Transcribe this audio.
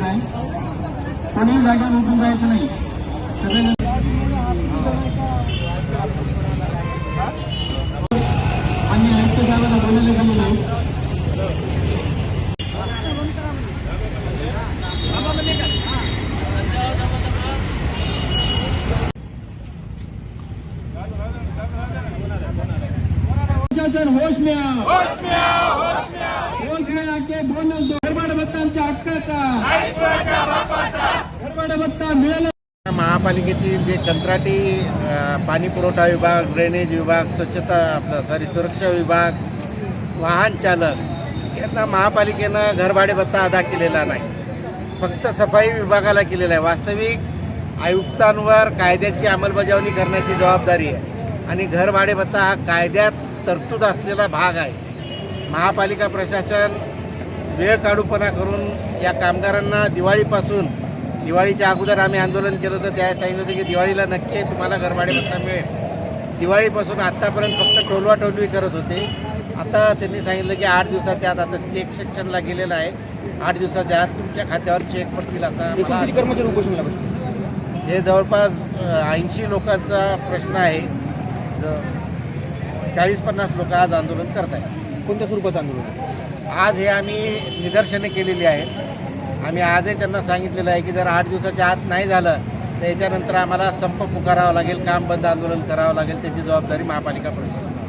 शकत नाही। जागा लुटून होश में आओ। होश में आओ होश में आओ। होश में आके बोनस दो। आमच्या हक्काचा. महापालिकेतील जे कंत्राटी पाणी पुरवठा विभाग ड्रेनेज विभाग स्वच्छता आपलं सॉरी सुरक्षा विभाग वाहन चालक यांना महापालिकेनं घरभाडे भत्ता अदा केलेला नाही. फक्त सफाई विभागाला केलेला आहे. वास्तविक आयुक्तांवर कायद्याची अंमलबजावणी करण्याची जबाबदारी आहे. आणि घरभाडे भत्ता हा कायद्यात तरतूद असलेला भाग आहे. महापालिका प्रशासन वेळ काढूपणा करून या कामगारांना दिवाळीपासून दिवाळीच्या अगोदर आम्ही आंदोलन केलं होतं त्या सांगितलं होतं की दिवाळीला नक्की तुम्हाला घरभाडे भत्ता मिळेल. दिवाळीपासून आत्तापर्यंत फक्त टोलवा टोलवी करत होते. आता त्यांनी सांगितलं की आठ दिवसाच्या आत आता चेक सेक्शनला गेलेलं आहे. आठ दिवसाच्या आत तुमच्या खात्यावर चेक पडतील असा हे जवळपास ऐंशी लोकांचा प्रश्न आहे. चाळीस पन्नास लोक आज आंदोलन करत आहेत कोणत्या स्वरूपाचं आंदोलन? आज हे आम्ही निदर्शने केलेली आहेत. आम्ही आजही त्यांना सांगितलेलं आहे की जर आठ दिवसाच्या आत नाही झालं तर याच्यानंतर आम्हाला संप पुकारावा लागेल काम बंद आंदोलन करावं लागेल त्याची जबाबदारी महापालिका प्रशासन